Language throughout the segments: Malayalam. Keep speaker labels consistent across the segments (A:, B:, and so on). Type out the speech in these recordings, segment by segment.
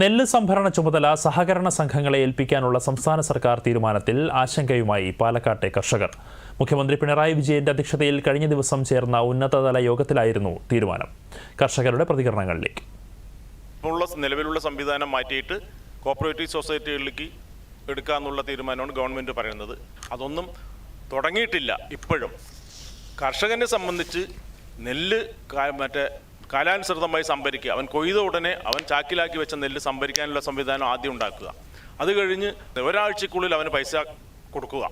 A: നെല്ല് സംഭരണ ചുമതല സഹകരണ സംഘങ്ങളെ ഏൽപ്പിക്കാനുള്ള സംസ്ഥാന സർക്കാർ തീരുമാനത്തിൽ ആശങ്കയുമായി പാലക്കാട്ടെ കർഷകർ. മുഖ്യമന്ത്രി പിണറായി വിജയന്റെ അധ്യക്ഷതയിൽ കഴിഞ്ഞ ദിവസം ചേർന്ന ഉന്നതതല യോഗത്തിലായിരുന്നു തീരുമാനം. കർഷകരുടെ പ്രതികരണങ്ങളിലേക്ക്.
B: നിലവിലുള്ള സംവിധാനം മാറ്റിയിട്ട് കോപ്പറേറ്റീവ് സൊസൈറ്റികളിലേക്ക് എടുക്കാമെന്നുള്ള തീരുമാനമാണ് ഗവൺമെന്റ് പറയുന്നത്. അതൊന്നും തുടങ്ങിയിട്ടില്ല ഇപ്പോഴും. കർഷകനെ സംബന്ധിച്ച് നെല്ല് മറ്റേ കാലാനുസൃതമായി സംഭരിക്കുക. അവൻ കൊയ്ത ഉടനെ അവൻ ചാക്കിലാക്കി വെച്ച നെല്ല് സംഭരിക്കാനുള്ള സംവിധാനം ആദ്യം ഉണ്ടാക്കുക. അത് കഴിഞ്ഞ് ഒരാഴ്ചക്കുള്ളിൽ അവന് പൈസ കൊടുക്കുക.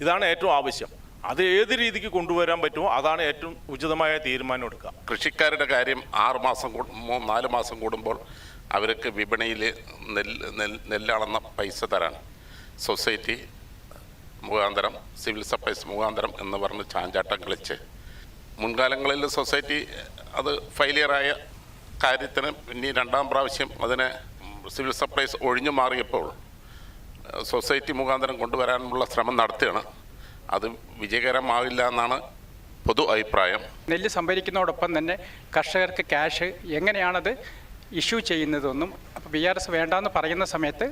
B: ഇതാണ് ഏറ്റവും ആവശ്യം. അത് ഏത് രീതിക്ക് കൊണ്ടുവരാൻ പറ്റുമോ അതാണ് ഏറ്റവും ഉചിതമായ തീരുമാനം എടുക്കുക.
C: കൃഷിക്കാരുടെ കാര്യം ആറ് മാസം നാല് മാസം കൂടുമ്പോൾ അവർക്ക് വിപണിയിൽ നെല്ല് നെല്ല് നെല്ലളന്ന പൈസ തരാൻ സൊസൈറ്റി മുഖാന്തരം സിവിൽ സപ്ലൈസ് മുഖാന്തരം എന്ന് പറഞ്ഞ് ചാഞ്ചാട്ടം കളിച്ച് മുൻകാലങ്ങളിൽ സൊസൈറ്റി അത് ഫെയിലിയറായ കാര്യത്തിന് ഇനി രണ്ടാം പ്രാവശ്യം അതിനെ സിവിൽ സപ്ലൈസ് ഒഴിഞ്ഞു മാറിയപ്പോൾ സൊസൈറ്റി മുഖാന്തരം കൊണ്ടുവരാനുള്ള ശ്രമം നടത്തുകയാണ് അത് വിജയകരമാവില്ല എന്നാണ് പൊതു അഭിപ്രായം.
D: നെല്ല് സംഭരിക്കുന്നതോടൊപ്പം തന്നെ കർഷകർക്ക് ക്യാഷ് എങ്ങനെയാണത് ഇഷ്യൂ ചെയ്യുന്നതെന്നും അപ്പോൾ ബി ആർ എസ് വേണ്ടാന്ന് പറയുന്ന സമയത്ത്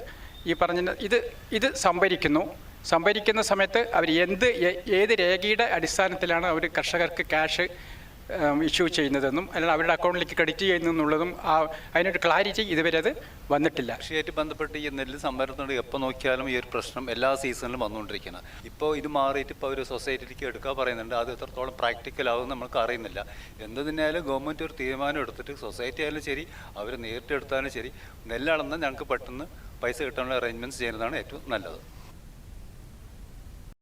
D: ഈ പറഞ്ഞ ഇത് ഇത് സംഭരിക്കുന്നു. സംഭരിക്കുന്ന സമയത്ത് അവർ എന്ത് ഏത് രേഖയുടെ അടിസ്ഥാനത്തിലാണ് അവർ കർഷകർക്ക് ക്യാഷ് ഇഷ്യൂ ചെയ്യുന്നതെന്നും അല്ലെങ്കിൽ അവരുടെ അക്കൗണ്ടിലേക്ക് ക്രെഡിറ്റ് ചെയ്യുന്നതെന്നുള്ളതും ആ അതിനൊരു ക്ലാരിറ്റി ഇതുവരെ അത് വന്നിട്ടില്ല.
E: കൃഷിയായിട്ട് ബന്ധപ്പെട്ട് ഈ നെല്ല് സംഭരണത്തോട് എപ്പോൾ നോക്കിയാലും ഈ ഒരു പ്രശ്നം എല്ലാ സീസണിലും വന്നുകൊണ്ടിരിക്കുന്നത് ഇപ്പോൾ ഇത് മാറിയിട്ട് ഇപ്പോൾ ഒരു സൊസൈറ്റിയിലേക്ക് എടുക്കാൻ പറയുന്നുണ്ട് അത് എത്രത്തോളം പ്രാക്ടിക്കൽ ആവും നമുക്ക് അറിയുന്നില്ല. എന്ത് തന്നെയായാലും ഗവൺമെന്റ് ഒരു തീരുമാനം എടുത്തിട്ട് സൊസൈറ്റി ആയാലും ശരി അവർ നേരിട്ട് എടുത്താലും ശരി നെല്ലളന്ന് ഞങ്ങൾക്ക് പെട്ടെന്ന് പൈസ കിട്ടാനുള്ള അറേഞ്ച്മെന്റ്സ് ചെയ്യുന്നതാണ് ഏറ്റവും നല്ലത്.